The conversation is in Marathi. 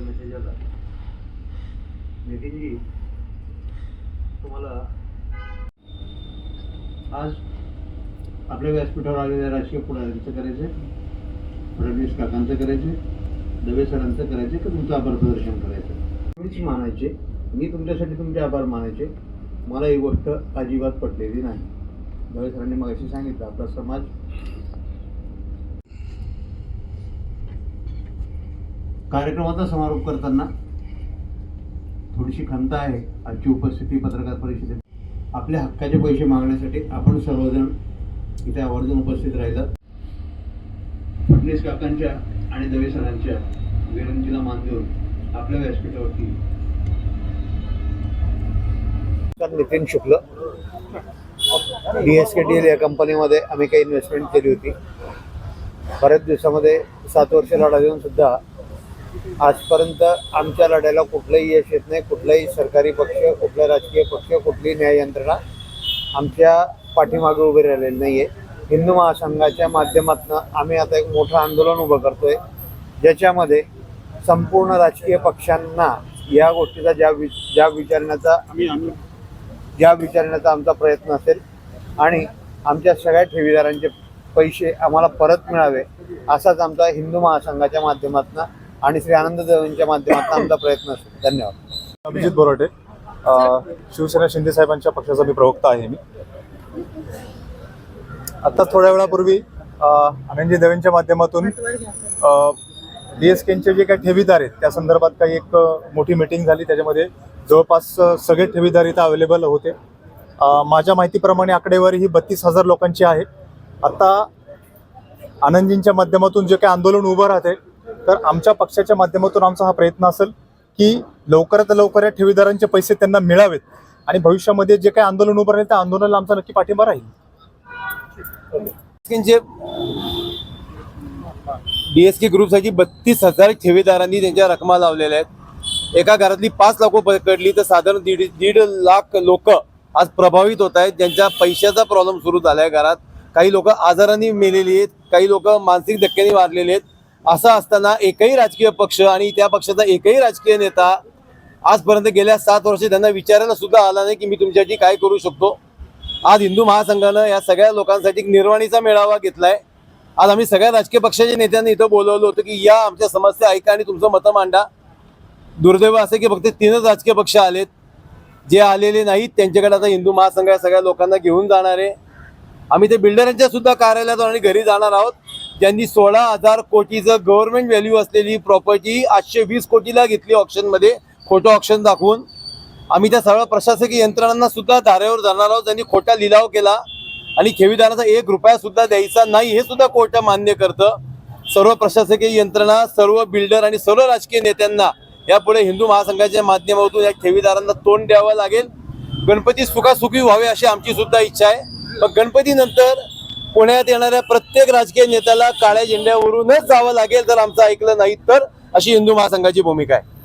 तुमचा मेसेज आला. नितीनजी तुम्हाला आज आपल्या व्यासपीठावर आलेल्या राजकीय पुढाऱ्यांचं करायचं फडणवीस काकांचं करायचं दवे सरांचं करायचं की तुमचं आभार प्रदर्शन करायचं मीच मानायचे. मी तुमच्यासाठी तुमचे आभार मानायचे. मला ही गोष्ट अजिबात पटलेली नाही. दवे सरांनी मग सांगितलं आपला समाज कार्यक्रमाचा समारोप करताना थोडीशी खंत आहे आजची उपस्थिती पत्रकार परिषदेत. आपल्या हक्काचे पैसे मागण्यासाठी आपण सर्वजण इथे आवर्जून उपस्थित राहिलात फडणवीस काकांच्या आणि दवे सरांच्या विनंतीला मान देऊन आपल्या व्यासपीठावरती Nitin Shukla D S K D L या कंपनीमध्ये आम्ही काही इन्व्हेस्टमेंट केली होती. बऱ्याच दिवसामध्ये सात वर्ष लढा देऊन सुद्धा आजपर्यंत आमच्या लढ्याला कुठलंही यश येत नाही कुठलाही सरकारी पक्ष कुठला राजकीय पक्ष कुठली न्याय यंत्रणा आमच्या पाठीमागे उभे राहिलेली नाही आहे हिंदू महासंघाच्या माध्यमातून आम्ही आता एक मोठं आंदोलन उभं करतोय ज्याच्यामध्ये संपूर्ण राजकीय पक्षांना या गोष्टीचा ज्या वि ज्या विचारण्याचा ज्या विचारण्याचा आमचा प्रयत्न असेल आणि आमच्या सगळ्या ठेवीदारांचे पैसे आम्हाला परत मिळावे असाच आमचा हिंदू महासंघाच्या माध्यमातून आणि श्री आनंद देवांच्या माध्यमातून आमचा प्रयत्न असेल. धन्यवाद. अभिजित बोराटे अ, शिवसेना शिंदे साहेबांच्या पक्षाचा मी प्रवक्ता आहे मी. आता थोड्या वेळापूर्वी अ, आनंदजी देवेंच्या माध्यमातून डी एस केचे जे काही ठेवीदार आहेत त्या संदर्भात काही एक अ, मोठी मीटिंग झाली. त्याच्यामध्ये जवळपास अ, सगळे ठेवीदार इथं अवेलेबल होते. अ, माझ्या माहितीप्रमाणे आकडेवारी ही बत्तीस हजार लोकांची आहे. आता आनंदजींच्या माध्यमातून जे काही आंदोलन उभं राहते तर आमच्या पक्षाच्या माध्यमातून आमचा हा प्रयत्न असेल की लवकरात लवकर या ठेवीदारांचे पैसे त्यांना मिळावेत आणि भविष्यामध्ये जे काही आंदोलन उभं राहील त्या आंदोलनाला आमचा नक्की पाठिंबा राहील. जे डीएसके ग्रुपसाठी बत्तीस हजार ठेवीदारांनी त्यांच्या रकमा लावलेल्या आहेत. एका घरातली पाच लाख पकडली तर साधारण दीड दीड लाख लोक आज प्रभावित होत आहेत. ज्यांच्या पैशाचा प्रॉब्लेम सुरू झाला आहे घरात. काही लोक आजाराने मेलेली आहेत काही लोक मानसिक धक्क्याने वारलेले आहेत. असं असताना एकही राजकीय पक्ष आणि त्या पक्षाचा एकही राजकीय नेता आजपर्यंत गेल्या सात वर्षे त्यांना विचारायला सुद्धा आला नाही की मी तुमच्यासाठी काय करू शकतो. आज हिंदू महासंघानं या सगळ्या लोकांसाठी निर्वाणीचा मेळावा घेतलाय. आज आम्ही सगळ्या राजकीय पक्षाच्या नेत्यांनी इथं बोलवलं होतं की या आमच्या समस्या ऐका आणि तुमचं मतं मांडा. दुर्दैव असे की फक्त तीनच राजकीय पक्ष आलेत. जे आलेले नाहीत त्यांच्याकडे आता हिंदू महासंघ या सगळ्या लोकांना घेऊन जाणार आहे. आम्ही ते बिल्डरांच्या सुद्धा कार्यालयात आणि घरी जाणार आहोत. ज्यांनी सोळा हजार कोटीचं गव्हर्नमेंट व्हॅल्यू असलेली प्रॉपर्टी आठशे वीस कोटीला घेतली ऑप्शनमध्ये खोटं ऑप्शन दाखवून. आम्ही त्या सर्व प्रशासकीय यंत्रणांना सुद्धा धारेवर जाणार आहोत. ज्यांनी खोटा लिलाव केला आणि ठेवीदाराचा एक रुपया सुद्धा द्यायचा नाही हे सुद्धा कोर्ट मान्य करतं. सर्व प्रशासकीय यंत्रणा सर्व बिल्डर आणि सर्व राजकीय नेत्यांना यापुढे हिंदू महासंघाच्या माध्यमातून या ठेवीदारांना तोंड द्यावं लागेल. गणपती सुखासुखी व्हावे अशी आमची सुद्धा इच्छा आहे. मग गणपतीनंतर पुण्यात येणाऱ्या प्रत्येक राजकीय नेत्याला काळ्या झेंड्यावरूनच जावं लागेल जर आमचं ऐकलं नाही तर अशी हिंदू महासंघाची भूमिका आहे.